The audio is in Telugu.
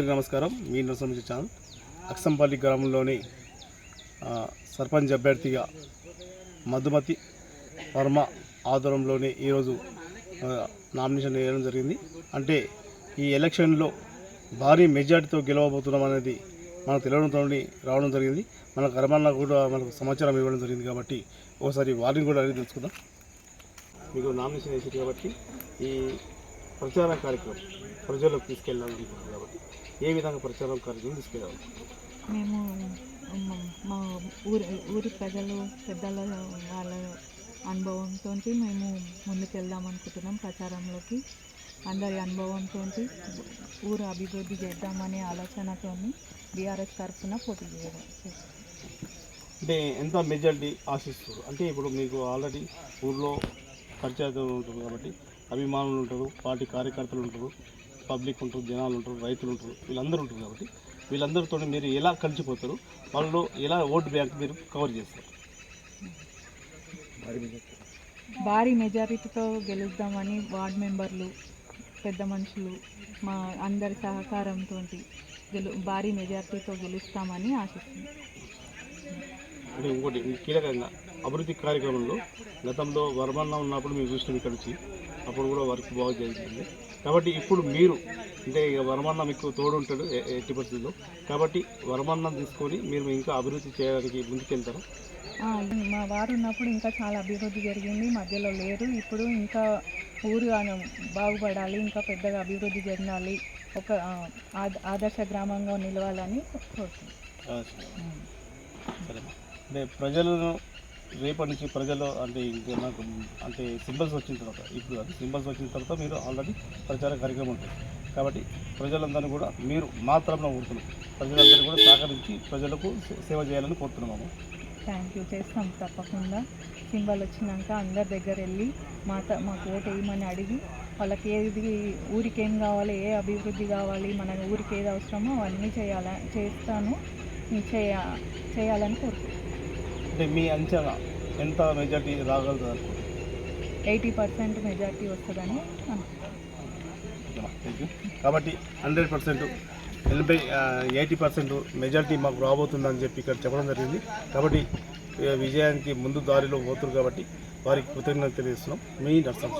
అందరికీ నమస్కారం. మీ నరసింహ ఛానల్ అక్సంపల్లి గ్రామంలోని సర్పంచ్ అభ్యర్థిగా మధుమతి వర్మ ఆధ్వర్యంలోని ఈరోజు నామినేషన్ వేయడం జరిగింది. అంటే ఈ ఎలక్షన్లో భారీ మెజార్టీతో గెలవబోతున్నాం అనేది మనకు తెలియడంతో రావడం జరిగింది. మన కర్మన్న కూడా మనకు సమాచారం ఇవ్వడం జరిగింది కాబట్టి ఒకసారి వారిని కూడా అడిగి తెలుసుకుందాం. మీకు నామినేషన్ వేసారు కాబట్టి ఈ ప్రచార కార్యక్రమం ప్రజలకు తీసుకెళ్ళాలనుకుంటున్నారు కాబట్టి ఏ విధంగా ప్రచారం కార్యక్రమం తీసుకెళ్ళాలి? మేము మ- ఊరి ఊరి ప్రజలు పెద్దల వాళ్ళ అనుభవంతో మేము ముందుకెళ్దాం అనుకుంటున్నాం ప్రచారంలోకి. అందరి అనుభవంతో ఊరు అభివృద్ధి చేద్దామనే ఆలోచనతో బీఆర్ఎస్ తరఫున పోటీ చేయడం అంటే ఎంత మెజారిటీ ఆశిస్తారు అంటే ఇప్పుడు మీకు ఆల్రెడీ ఊర్లో పరిచయాలు ఉంటుంది కాబట్టి అభిమానులు ఉంటారు పార్టీ కార్యకర్తలు ఉంటారు పబ్లిక్ ఉంటారు జనాలు ఉంటారు రైతులు ఉంటారు వీళ్ళందరూ ఉంటారు కాబట్టి వీళ్ళందరితో మీరు ఎలా కలిసిపోతారు వాళ్ళలో ఎలా ఓటు బ్యాంక్ మీరు కవర్ చేస్తారు? భారీ మెజారిటీతో గెలుద్దామని వార్డ్ మెంబర్లు పెద్ద మనుషులు మా అందరి సహకారంతో గెలు భారీ మెజారిటీతో గెలుస్తామని ఆశిస్తున్నాం. అంటే ఇంకోటి కీలకంగా అభివృద్ధి కార్యక్రమంలో గతంలో వరమన్న ఉన్నప్పుడు మేము చూసినాం ఇక్కడ వచ్చి అప్పుడు కూడా వర్క్ బాగా జరుగుతుంది కాబట్టి ఇప్పుడు మీరు అంటే ఇక వరమన్న మీకు తోడు ఉంటాడు ఎయిటీ పర్సెంట్లో కాబట్టి వరమన్నం తీసుకొని మీరు ఇంకా అభివృద్ధి చేయడానికి ముందుకెళ్తారా? మా వారు ఉన్నప్పుడు ఇంకా చాలా అభివృద్ధి జరిగింది మధ్యలో లేరు. ఇప్పుడు ఇంకా ఊరు అను- బాగుపడాలి ఇంకా పెద్దగా అభివృద్ధి చెందాలి ఒక ఆదర్శ గ్రామంగా నిలవాలని కోరుతున్నాను ప్రజలను రేపటి నుంచి ప్రజలు అంటే ఇంకా నాకు అంటే సింబల్స్ వచ్చిన తర్వాత ఇప్పుడు అది సింబల్స్ వచ్చిన తర్వాత మీరు ఆల్రెడీ ప్రచార కార్యక్రమం ఉంటుంది. కాబట్టి ప్రజలందరినీ కూడా మీరు మాత్రం కోరుతున్నాం ప్రజలందరూ కూడా సహకరించి ప్రజలకు సేవ చేయాలని కోరుతున్నాము థ్యాంక్ యూ చేస్తాం తప్పకుండా. సింబల్ వచ్చినాక అందరి దగ్గర వెళ్ళి మా మాకు ఓటు వేయమని అడిగి వాళ్ళకి ఏది ఊరికి ఏం కావాలి ఏ అభివృద్ధి కావాలి మన ఊరికి ఏది అవసరమో అవన్నీ చేయాల చేస్తాను. చేయ చేయాలని కోరుకుంటున్నాను అంటే మీ అంచనా ఎంత మెజార్టీ అనుకుంటున్నారు ఎయిటీ పర్సెంట్ మెజారిటీ వస్తుందని కాబట్టి హండ్రెడ్ పర్సెంట్ ఎనభై ఎయిటీ పర్సెంట్ మెజారిటీ మాకు రాబోతుందని చెప్పి ఇక్కడ చెప్పడం జరిగింది. కాబట్టి విజయానికి ముందు దారిలో పోతున్నారు కాబట్టి వారికి కృతజ్ఞత తెలియజేస్తున్నాం. మీ నర్సం